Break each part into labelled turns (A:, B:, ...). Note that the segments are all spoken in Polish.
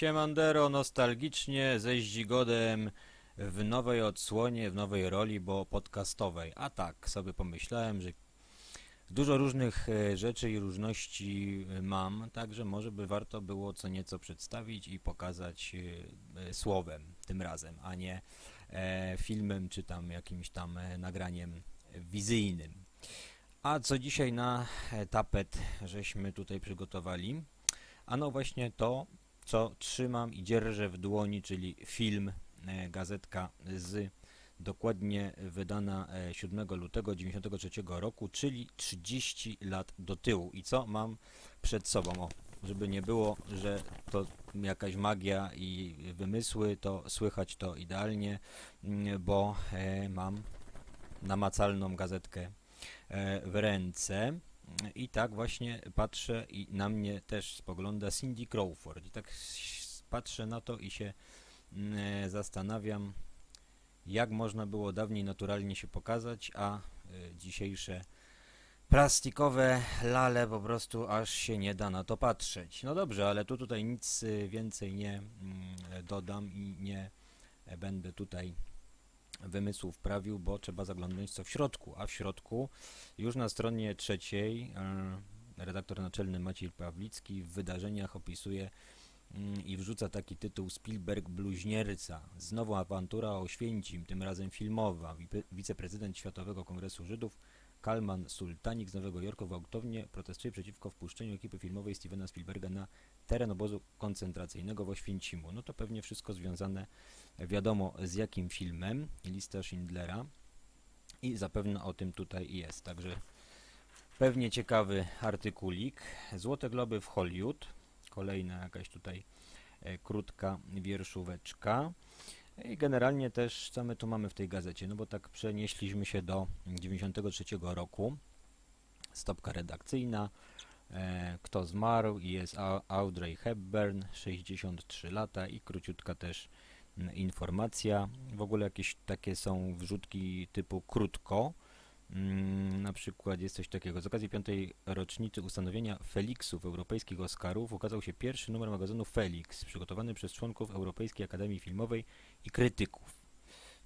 A: Siemandero nostalgicznie ze Zdzigodem w nowej odsłonie, w nowej roli, bo podcastowej. A tak sobie pomyślałem, że dużo różnych e, rzeczy i różności e, mam, także może by warto było co nieco przedstawić i pokazać e, słowem tym razem, a nie filmem czy tam jakimś tam nagraniem wizyjnym. A co dzisiaj na tapet żeśmy tutaj przygotowali? Ano właśnie to, co trzymam i dzierżę w dłoni, czyli film, e, gazetka z dokładnie wydana e, 7 lutego 93 roku, czyli 30 lat do tyłu. I co mam przed sobą? O, żeby nie było, że to jakaś magia i wymysły, to słychać to idealnie, mm, bo e, mam namacalną gazetkę e, w ręce. I tak właśnie patrzę i na mnie też spogląda Cindy Crawford. I tak patrzę na to i się mm, e, zastanawiam, jak można było dawniej naturalnie się pokazać, a e, dzisiejsze plastikowe lale po prostu aż się nie da na to patrzeć. No dobrze, ale tu tutaj nic e, więcej nie mm, e, dodam i nie będę tutaj wymysłów prawił, bo trzeba zaglądnąć co w środku, a w środku już na stronie trzeciej e, redaktor naczelny Maciej Pawlicki w wydarzeniach opisuje mm, i wrzuca taki tytuł Spielberg bluźnierca. Znowu awantura o Święcim, tym razem filmowa. Wiceprezydent Światowego Kongresu Żydów Kalman Sultanik z Nowego Jorku gwałtownie protestuje przeciwko wpuszczeniu ekipy filmowej Stevena Spielberga na teren obozu koncentracyjnego w Oświęcimu. No to pewnie wszystko związane wiadomo z jakim filmem, lista Schindlera i zapewne o tym tutaj jest. Także pewnie ciekawy artykulik. Złote Globy w Hollywood, kolejna jakaś tutaj e, krótka wierszóweczka. I generalnie też, co my tu mamy w tej gazecie, no bo tak przenieśliśmy się do 93 roku, stopka redakcyjna, e, kto zmarł jest Au- Audrey Hepburn, 63 lata i króciutka też mm, informacja. W ogóle jakieś takie są wrzutki typu krótko. Mm, Na przykład jest coś takiego. Z okazji piątej rocznicy ustanowienia Felixów Europejskich Oscarów ukazał się pierwszy numer magazynu Felix, przygotowany przez członków Europejskiej Akademii Filmowej i krytyków.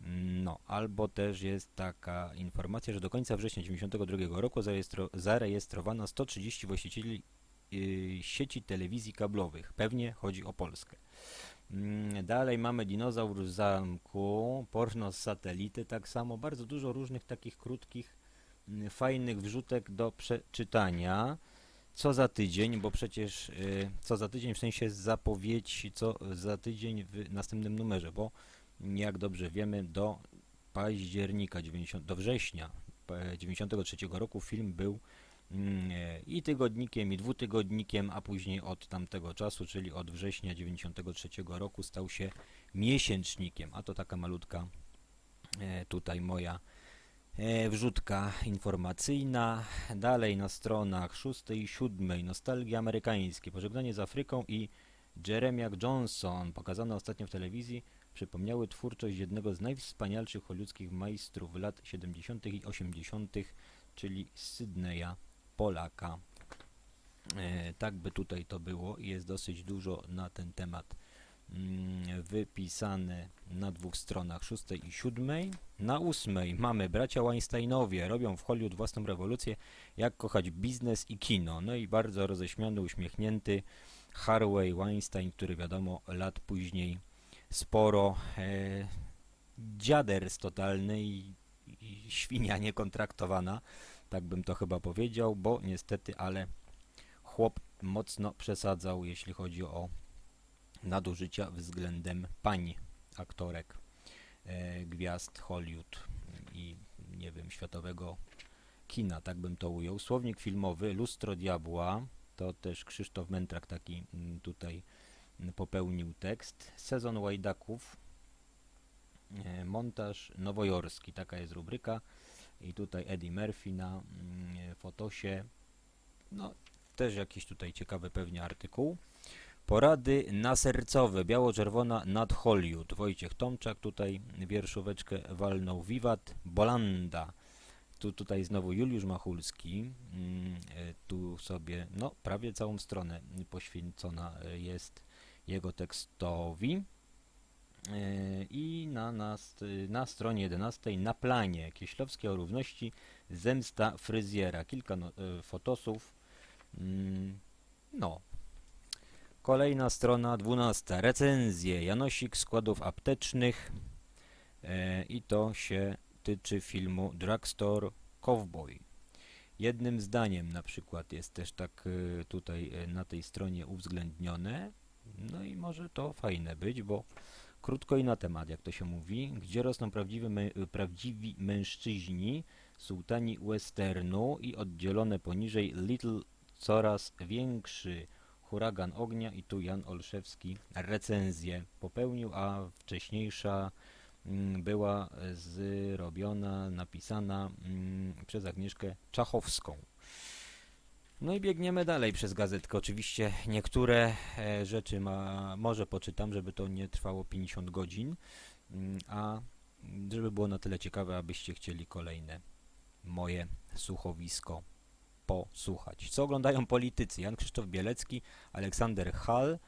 A: Mm, No, albo też jest taka informacja, że do końca września 1992 roku zarejestro zarejestrowano 130 właścicieli yy, sieci telewizji kablowych. Pewnie chodzi o Polskę. Mm, Dalej mamy dinozaur z zamku, porno z satelity, tak samo. Bardzo dużo różnych takich krótkich, mm, fajnych wrzutek do przeczytania. Co za tydzień, bo przecież y, co za tydzień w sensie zapowiedź, co za tydzień w następnym numerze, bo jak dobrze wiemy, do października 90, do września e, 93 roku film był e, i tygodnikiem, i dwutygodnikiem, a później od tamtego czasu, czyli od września 93 roku stał się miesięcznikiem, a to taka malutka e, tutaj moja e, wrzutka informacyjna. Dalej na stronach 6 i 7 Nostalgia amerykańskie, Pożegnanie z Afryką i Jeremiah Johnson, pokazane ostatnio w telewizji, przypomniały twórczość jednego z najwspanialszych hollywoodzkich majstrów lat 70. i 80., czyli Sydneya Polaka. E, tak by tutaj to było jest dosyć dużo na ten temat mm, wypisane na dwóch stronach, szóstej i siódmej. Na ósmej mamy bracia Weinsteinowie, robią w Hollywood własną rewolucję, jak kochać biznes i kino. No i bardzo roześmiany, uśmiechnięty Harvey Weinstein, który wiadomo lat później sporo e, dziaders totalny i, i świnia niekontraktowana, tak bym to chyba powiedział, bo niestety, ale chłop mocno przesadzał, jeśli chodzi o nadużycia względem pań aktorek e, gwiazd Hollywood i nie wiem, światowego kina, tak bym to ujął. Słownik filmowy Lustro Diabła, to też Krzysztof Mętrak taki mm, tutaj popełnił tekst. Sezon Łajdaków, e, montaż nowojorski, taka jest rubryka. I tutaj Eddie Murphy na mm, fotosie. No, też jakiś tutaj ciekawy pewnie artykuł. Porady nasercowe, biało-czerwona nad Hollywood. Wojciech Tomczak tutaj wierszóweczkę walnął. Wiwat Bolanda. Tu tutaj znowu Juliusz Machulski. Mm, e, Tu sobie, no prawie całą stronę poświęcona e, jest jego tekstowi. E, I na, na, st- na stronie 11 na planie Kieślowskie o równości zemsta fryzjera. Kilka no, e, fotosów. Mm, No. Kolejna strona 12. Recenzje. Janosik składów aptecznych. E, I to się tyczy filmu Drugstore Cowboy. Jednym zdaniem na przykład jest też tak tutaj na tej stronie uwzględnione. No i może to fajne być, bo krótko i na temat, jak to się mówi, gdzie rosną prawdziwi, mę- prawdziwi mężczyźni, sułtani westernu i oddzielone poniżej Little coraz większy huragan ognia i tu Jan Olszewski recenzję popełnił, a wcześniejsza mm, była zrobiona, napisana mm, przez Agnieszkę Czachowską. No i biegniemy dalej przez gazetkę. Oczywiście niektóre e, rzeczy ma, może poczytam, żeby to nie trwało 50 godzin, mm, a żeby było na tyle ciekawe, abyście chcieli kolejne moje słuchowisko posłuchać. Co oglądają politycy? Jan Krzysztof Bielecki, Aleksander Hall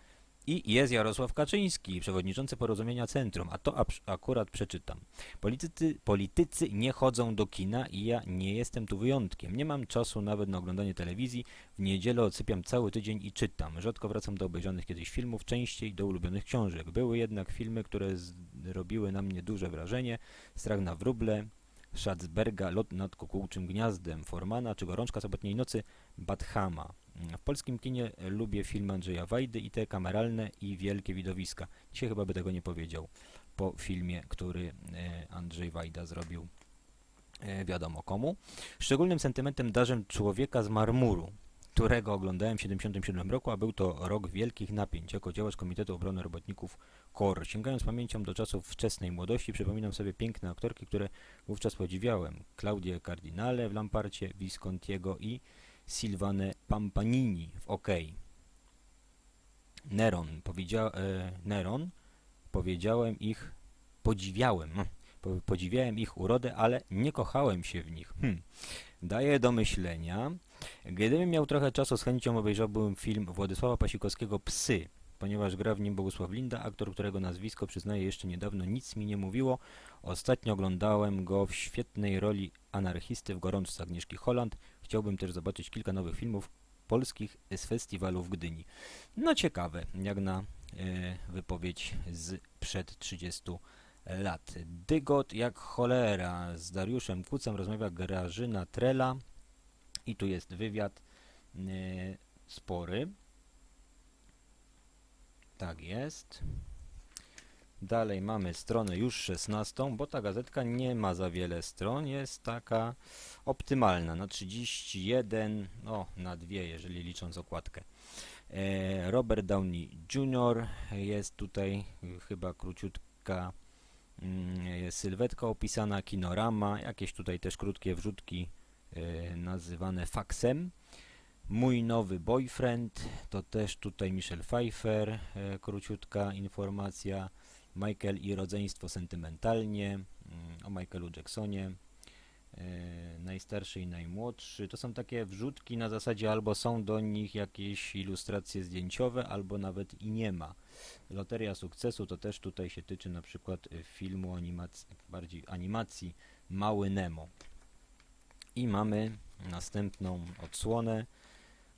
A: i jest Jarosław Kaczyński, przewodniczący porozumienia Centrum, a to akurat przeczytam. Politycy, politycy nie chodzą do kina i ja nie jestem tu wyjątkiem. Nie mam czasu nawet na oglądanie telewizji. W niedzielę odsypiam cały tydzień i czytam. Rzadko wracam do obejrzanych kiedyś filmów, częściej do ulubionych książek. Były jednak filmy, które zrobiły na mnie duże wrażenie. Strach na wróble, Schatzberga, Lot nad kukułczym gniazdem, Formana czy Gorączka sobotniej nocy, Bathama. W polskim kinie lubię filmy Andrzeja Wajdy i te kameralne i wielkie widowiska. Dzisiaj chyba by tego nie powiedział po filmie, który e, Andrzej Wajda zrobił e, wiadomo komu. Szczególnym sentymentem darzem człowieka z marmuru, którego oglądałem w 1977 roku, a był to rok wielkich napięć jako działacz Komitetu Obrony Robotników KOR. Sięgając pamięcią do czasów wczesnej młodości, przypominam sobie piękne aktorki, które wówczas podziwiałem. Claudię Cardinale w Lamparcie, Viscontiego i Silvane Pampanini w OK. Neron, powiedzia, e, Neron, powiedziałem ich, podziwiałem, hm, po, podziwiałem ich urodę, ale nie kochałem się w nich. Hm. Daje do myślenia. Gdybym miał trochę czasu, z chęcią obejrzałbym film Władysława Pasikowskiego Psy, ponieważ gra w nim Bogusław Linda, aktor, którego nazwisko przyznaję jeszcze niedawno nic mi nie mówiło. Ostatnio oglądałem go w świetnej roli anarchisty w Gorączce Agnieszki Holland. Chciałbym też zobaczyć kilka nowych filmów polskich z festiwalu w Gdyni. No ciekawe, jak na e, wypowiedź z przed 30 lat. Dygot jak cholera z Dariuszem Kucem rozmawia Grażyna Trela i tu jest wywiad e, spory. Tak jest. Dalej mamy stronę już 16, bo ta gazetka nie ma za wiele stron, jest taka optymalna, na 31, no na dwie, jeżeli licząc okładkę. E, Robert Downey Jr. jest tutaj y, chyba króciutka mm, sylwetka opisana, kinorama, jakieś tutaj też krótkie wrzutki nazywane faksem. Mój nowy boyfriend, to też tutaj Michelle Pfeiffer, e, króciutka informacja. Michael i rodzeństwo sentymentalnie, mm, o Michaelu Jacksonie, e, najstarszy i najmłodszy. To są takie wrzutki na zasadzie albo są do nich jakieś ilustracje zdjęciowe, albo nawet i nie ma. Loteria sukcesu to też tutaj się tyczy na przykład e, filmu animacji, bardziej animacji Mały Nemo. I mamy następną odsłonę.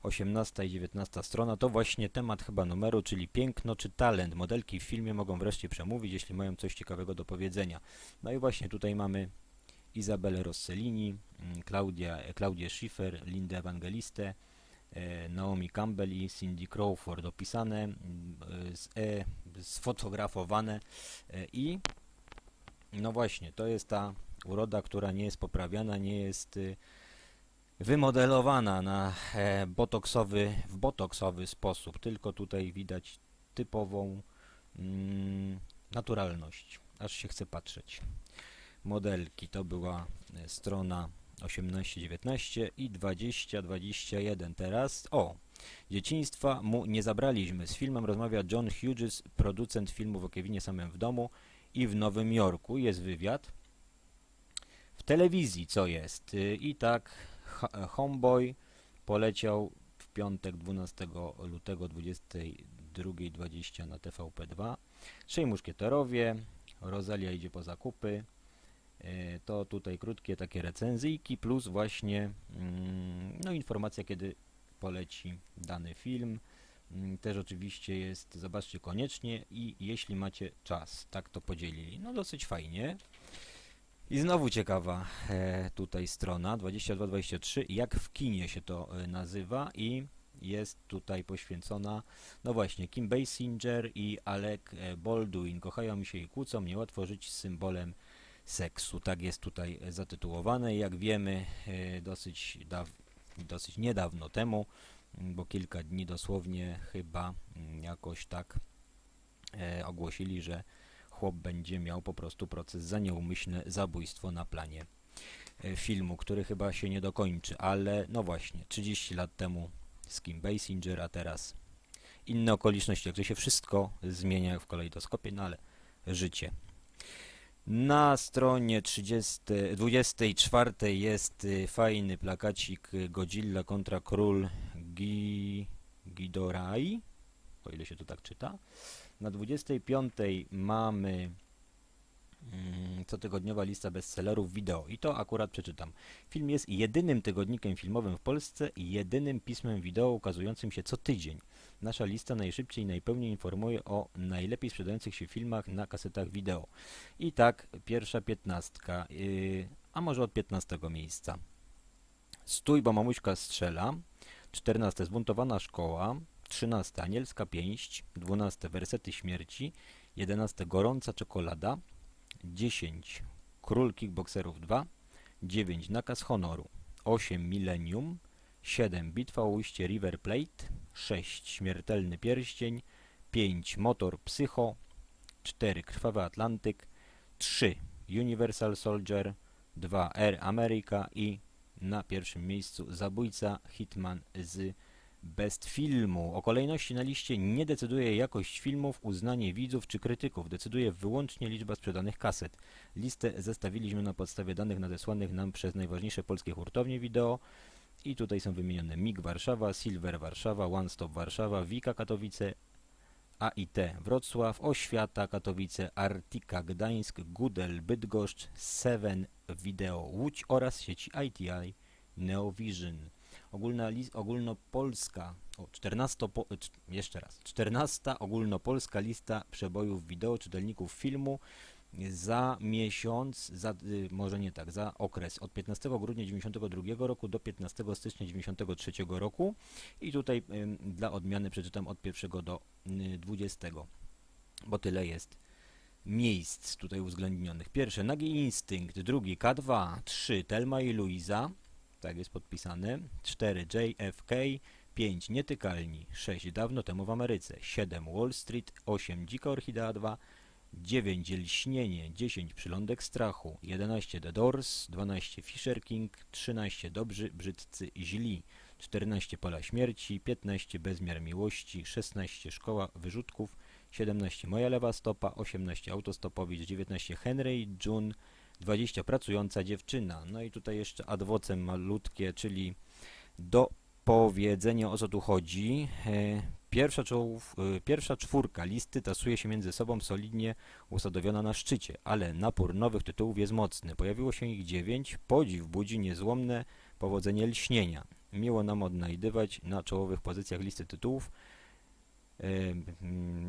A: 18 i 19 strona to właśnie temat chyba numeru, czyli piękno czy talent. Modelki w filmie mogą wreszcie przemówić, jeśli mają coś ciekawego do powiedzenia. No i właśnie tutaj mamy Izabelę Rossellini, mm, Klaudia, Klaudię Schiffer, Lindę Ewangelistę, e, Naomi Campbell i Cindy Crawford opisane, mm, e, e, sfotografowane e, i no właśnie, to jest ta uroda, która nie jest poprawiana, nie jest y, wymodelowana na e, botoksowy, w botoksowy sposób, tylko tutaj widać typową mm, naturalność, aż się chce patrzeć. Modelki to była e, strona 18-19 i 20-21 teraz. O, dzieciństwa mu nie zabraliśmy. Z filmem rozmawia John Hughes, producent filmów o Kevinie samym w domu i w Nowym Jorku. Jest wywiad. Telewizji co jest? Y, I tak Homeboy poleciał w piątek 12 lutego 22 22.20 na TVP2. Trzej muszkieterowie, Rosalia idzie po zakupy. E, To tutaj krótkie takie recenzyjki, plus właśnie mm, no, informacja, kiedy poleci dany film. Mm, Też oczywiście jest, zobaczcie koniecznie i jeśli macie czas, tak to podzielili. No dosyć fajnie. I znowu ciekawa e, tutaj strona 2223, jak w kinie się to e, nazywa i jest tutaj poświęcona, no właśnie, Kim Basinger i Alec e, Baldwin kochają się i kłócą, niełatwo żyć z symbolem seksu. Tak jest tutaj zatytułowane. Jak wiemy, dosyć, daw, dosyć niedawno temu, bo kilka dni dosłownie chyba jakoś tak ogłosili, że chłop będzie miał po prostu proces za nieumyślne zabójstwo na planie e, filmu, który chyba się nie dokończy, ale no właśnie, 30 lat temu z Kim Basinger, a teraz inne okoliczności, także się wszystko zmienia w kalejdoskopie, no ale życie. Na stronie 30, 24 jest y, fajny plakacik Godzilla kontra król Gi, Gidorai, o ile się to tak czyta. Na 25 mamy mm, cotygodniowa lista bestsellerów wideo i to akurat przeczytam. Film jest jedynym tygodnikiem filmowym w Polsce i jedynym pismem wideo ukazującym się co tydzień. Nasza lista najszybciej i najpełniej informuje o najlepiej sprzedających się filmach na kasetach wideo. I tak, pierwsza piętnastka, yy, a może od 15 miejsca. Stój, bo mamuśka strzela. 14. Zbuntowana szkoła. 13. Anielska pięść. 12. Wersety śmierci. 11. Gorąca czekolada. 10. Król kickboxerów 2. 9. Nakaz honoru. 8. Millennium. 7. Bitwa o ujście River Plate. 6. Śmiertelny pierścień. 5. Motor Psycho. 4. Krwawy Atlantyk. 3. Universal Soldier. 2. Air America i na pierwszym miejscu Zabójca Hitman z Best Filmu. O kolejności na liście nie decyduje jakość filmów, uznanie widzów czy krytyków. Decyduje wyłącznie liczba sprzedanych kaset. Listę zestawiliśmy na podstawie danych nadesłanych nam przez najważniejsze polskie hurtownie wideo. I tutaj są wymienione MIG Warszawa, Silver Warszawa, One Stop Warszawa, Wika Katowice, AIT Wrocław, Oświata Katowice, Artika Gdańsk, Gudel Bydgoszcz, Seven Video Łódź oraz sieci ITI Neovision. Ogólna ogólnopolska, o 14, po, cz- jeszcze raz, 14 ogólnopolska lista przebojów wideo czytelników filmu za miesiąc, za, y, może nie tak, za okres od 15 grudnia 92 roku do 15 stycznia 93 roku. I tutaj ym, dla odmiany przeczytam od 1 do y, 20, bo tyle jest miejsc tutaj uwzględnionych. Pierwsze, Nagi Instynkt, drugi K2, 3 Telma i Luiza, tak jest podpisane, 4 JFK, 5 Nietykalni, 6 Dawno temu w Ameryce, 7 Wall Street, 8 Dzika Orchidea 2, 9 Lśnienie, 10 Przylądek Strachu, 11 The Doors, 12 Fisher King, 13 Dobrzy, Brzydcy, Źli, 14 Pola Śmierci, 15 Bezmiar Miłości, 16 Szkoła Wyrzutków, 17 Moja Lewa Stopa, 18 Autostopowicz, 19 Henry June, 20 Pracująca Dziewczyna. No i tutaj jeszcze adwocem malutkie, czyli do powiedzenia o co tu chodzi. E, Pierwsza, czołów, e, pierwsza czwórka listy tasuje się między sobą solidnie usadowiona na szczycie, ale napór nowych tytułów jest mocny. Pojawiło się ich dziewięć, podziw budzi niezłomne powodzenie lśnienia. Miło nam odnajdywać na czołowych pozycjach listy tytułów.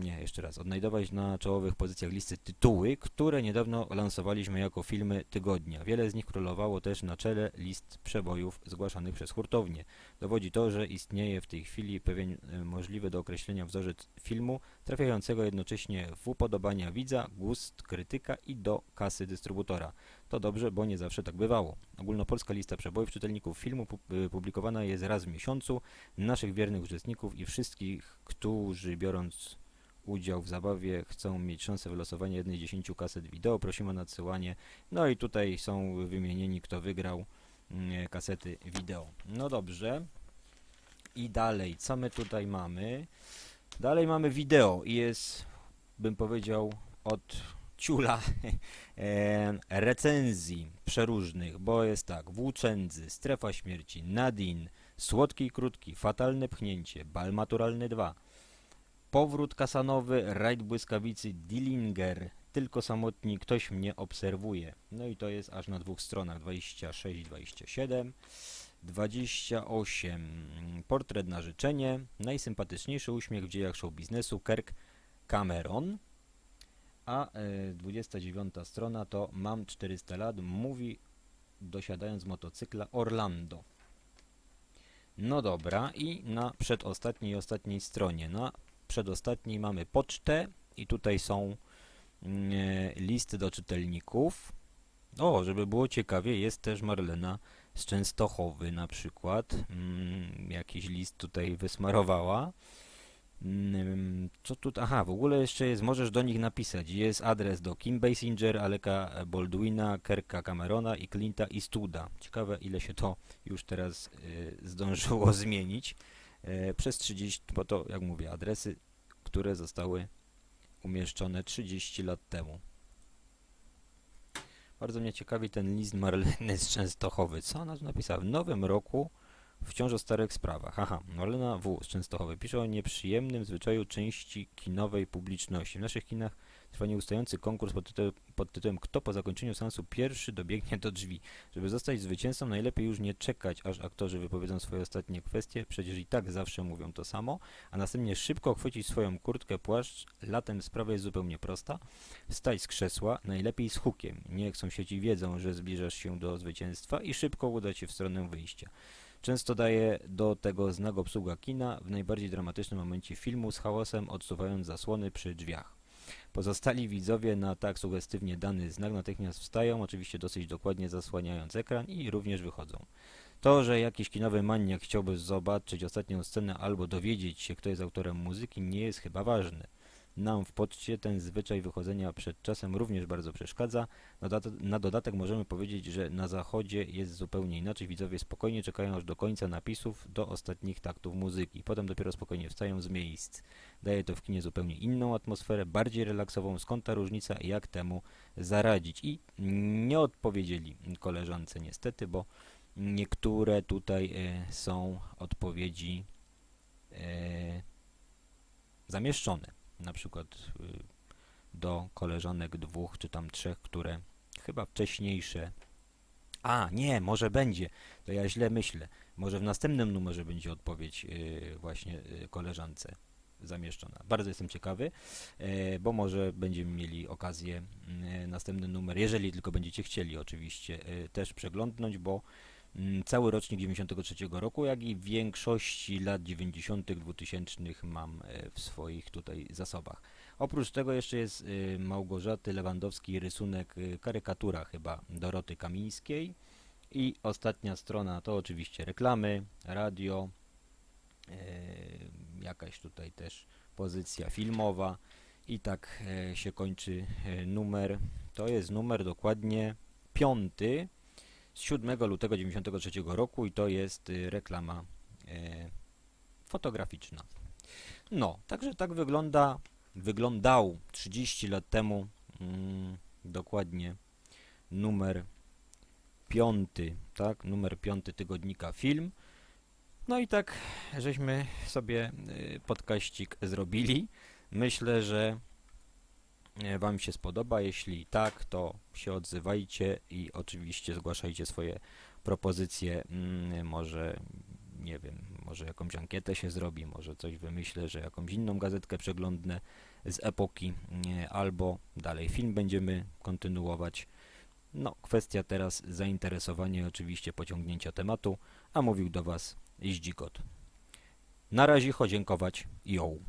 A: Nie, jeszcze raz. Odnajdować na czołowych pozycjach listy tytuły, które niedawno lansowaliśmy jako filmy tygodnia. Wiele z nich królowało też na czele list przebojów zgłaszanych przez hurtownie. Dowodzi to, że istnieje w tej chwili pewien e, możliwy do określenia wzorzec filmu, trafiającego jednocześnie w upodobania widza, gust krytyka i do kasy dystrybutora. To dobrze, bo nie zawsze tak bywało. Ogólnopolska lista przebojów czytelników filmu y, publikowana jest raz w miesiącu. Naszych wiernych uczestników i wszystkich, którzy biorąc udział w zabawie chcą mieć szansę wylosowania jednej z 10 kaset wideo, prosimy o nadsyłanie. No i tutaj są wymienieni, kto wygrał mm, kasety wideo. No dobrze. I dalej, co my tutaj mamy? Dalej mamy wideo i jest, bym powiedział, od ciula recenzji przeróżnych, bo jest tak, Włóczędzy, Strefa Śmierci, Nadine, Słodki i Krótki, Fatalne Pchnięcie, Bal Maturalny 2, Powrót kasanowy, rajd błyskawicy, Dillinger, tylko samotni, ktoś mnie obserwuje. No i to jest aż na dwóch stronach, 26 27. 28. Portret na życzenie. Najsympatyczniejszy uśmiech w dziejach show biznesu. Kirk Cameron. A e, 29 strona to Mam 400 lat. Mówi dosiadając motocykla Orlando. No dobra, i na przedostatniej i ostatniej stronie. Na przedostatniej mamy pocztę i tutaj są mm, e, listy do czytelników. O, żeby było ciekawie, jest też Marlena z Częstochowy na przykład. Mm, jakiś list tutaj wysmarowała. Co tu? Aha, w ogóle jeszcze jest, możesz do nich napisać. Jest adres do Kim Basinger, Aleka Baldwina, Kerka Camerona i Clint'a Eastwooda. Ciekawe, ile się to już teraz y, zdążyło zmienić. E, przez 30, bo to, jak mówię, adresy, które zostały umieszczone 30 lat temu. Bardzo mnie ciekawi ten list Marleny z Częstochowy. Co ona tu napisała? W nowym roku wciąż o starych sprawach. Aha, Marlena W. z Częstochowy pisze o nieprzyjemnym zwyczaju części kinowej publiczności. W naszych kinach trwa nieustający konkurs pod, tytułem, pod tytułem Kto po zakończeniu seansu pierwszy dobiegnie do drzwi. Żeby zostać zwycięzcą najlepiej już nie czekać, aż aktorzy wypowiedzą swoje ostatnie kwestie, przecież i tak zawsze mówią to samo, a następnie szybko chwycić swoją kurtkę, płaszcz. Latem sprawa jest zupełnie prosta. Wstać z krzesła, najlepiej z hukiem. Niech sąsiedzi wiedzą, że zbliżasz się do zwycięstwa i szybko udać się w stronę wyjścia. Często daje do tego znak obsługa kina w najbardziej dramatycznym momencie filmu z hałasem odsuwając zasłony przy drzwiach. Pozostali widzowie na tak sugestywnie dany znak natychmiast wstają, oczywiście dosyć dokładnie zasłaniając ekran i również wychodzą. To, że jakiś kinowy maniak chciałby zobaczyć ostatnią scenę albo dowiedzieć się, kto jest autorem muzyki, nie jest chyba ważne. Nam w poczcie ten zwyczaj wychodzenia przed czasem również bardzo przeszkadza. Na, dodat- na dodatek możemy powiedzieć, że na zachodzie jest zupełnie inaczej. Widzowie spokojnie czekają aż do końca napisów, do ostatnich taktów muzyki. Potem dopiero spokojnie wstają z miejsc. Daje to w kinie zupełnie inną atmosferę, bardziej relaksową. Skąd ta różnica i jak temu zaradzić? I nie odpowiedzieli koleżance niestety, bo niektóre tutaj e, są odpowiedzi e, zamieszczone. Na przykład y, do koleżanek dwóch czy tam trzech, które chyba wcześniejsze. A, nie, może będzie. To ja źle myślę. Może w następnym numerze będzie odpowiedź y, właśnie y, koleżance zamieszczona. Bardzo jestem ciekawy, e, bo może będziemy mieli okazję następny numer, jeżeli tylko będziecie chcieli oczywiście, też przeglądnąć, bo cały rocznik 93 roku, jak i większości lat 90., 2000 mam e, w swoich tutaj zasobach. Oprócz tego jeszcze jest y, Małgorzaty Lewandowski rysunek, y, karykatura chyba Doroty Kamińskiej. I ostatnia strona to oczywiście reklamy, radio, e, jakaś tutaj też pozycja filmowa i tak e, się kończy numer. To jest numer dokładnie piąty z 7 lutego 93 roku i to jest y, reklama e, fotograficzna. No, także tak wygląda, wyglądał 30 lat temu mm, dokładnie numer piąty, tak, numer piąty tygodnika film. No i tak żeśmy sobie y, podkaścik zrobili. Myślę, że Wam się spodoba. Jeśli tak, to się odzywajcie i oczywiście zgłaszajcie swoje propozycje. Mm, Może, nie wiem, może jakąś ankietę się zrobi, może coś wymyślę, że jakąś inną gazetkę przeglądnę z epoki, nie, albo dalej film będziemy kontynuować. No, kwestia teraz zainteresowania i oczywiście pociągnięcia tematu, a mówił do Was Zdzikot. Na razie, dziękować, ją.